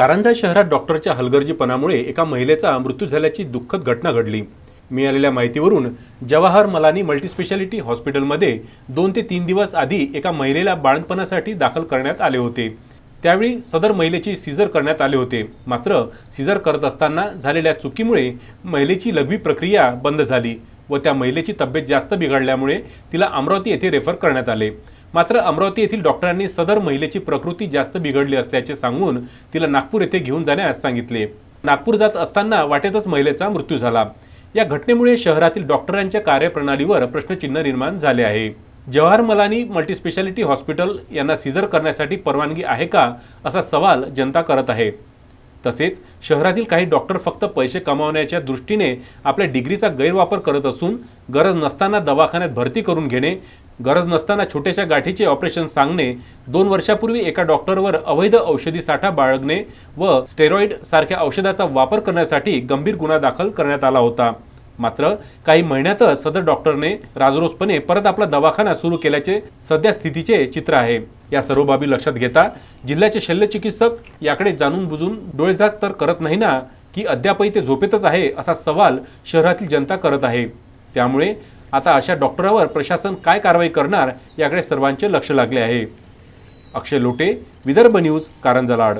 कारंजा शहरात डॉक्टरच्या हलगर्जीपणामुळे एका महिलेचा मृत्यू झाल्याची दुःखद घटना घडली. मिळालेल्या माहितीवरून जवाहर मलानी मल्टीस्पेशालिटी हॉस्पिटलमध्ये दोन ते तीन दिवस आधी एका महिलेला बाळंतपणासाठी दाखल करण्यात आले होते. त्यावेळी सदर महिलेची सीझर करण्यात आले होते. मात्र सीझर करत असताना झालेल्या चुकीमुळे महिलेची लघवी प्रक्रिया बंद झाली व त्या महिलेची तब्येत जास्त बिघडल्यामुळे तिला अमरावती येथे रेफर करण्यात आले. मात्र अमरावती येथील डॉक्टरांनी सदर महिलेची प्रकृती जास्त बिघडली असल्याचे सांगून तिला नागपूर येथे घेऊन जाण्यास सांगितले. नागपूर जात असताना वाटेतच महिलेचा मृत्यू झाला. या घटनेमुळे शहरातील डॉक्टरांच्या कार्यप्रणालीवर प्रश्नचिन्ह निर्माण झाले आहे. जवाहर मलानी मल्टीस्पेशालिटी हॉस्पिटल यांना सिझर करण्यासाठी परवानगी आहे का असा सवाल जनता करत आहे. तसेच शहरातील काही डॉक्टर फक्त पैसे कमावण्याच्या दृष्टीने आपल्या डिग्रीचा गैरवापर करत असून गरज नसताना दवाखान्यात भरती करून घेणे गरज नसताना छोट्याशा गाठीचे ऑपरेशन सांगणे दोन वर्षापूर्वी एका डॉक्टरवर अवैध औषधी साठा बाळगणे व स्टेरॉइड सारख्या औषधाचा वापर करण्यासाठी गंभीर गुन्हा दाखल करण्यात आला होता. मात्र काही महिन्यातच सदर डॉक्टरने राजरोसपणे परत आपला दवाखाना सुरू केल्याचे सध्या स्थितीचे चित्र आहे. या सर्व बाबी लक्षात घेता जिल्ह्याचे शल्यचिकित्सक याकडे जाणून बुजून डोळेझाक तर करत नाही ना की अद्यापही ते झोपेतच आहे असा सवाल शहरातील जनता करत आहे. त्यामुळे आता अशा डॉक्टरावर प्रशासन काय कारवाई करणार याकडे सर्वांचे लक्ष लागले आहे. अक्षय लोटे विदर्भ न्यूज कारंजा लाड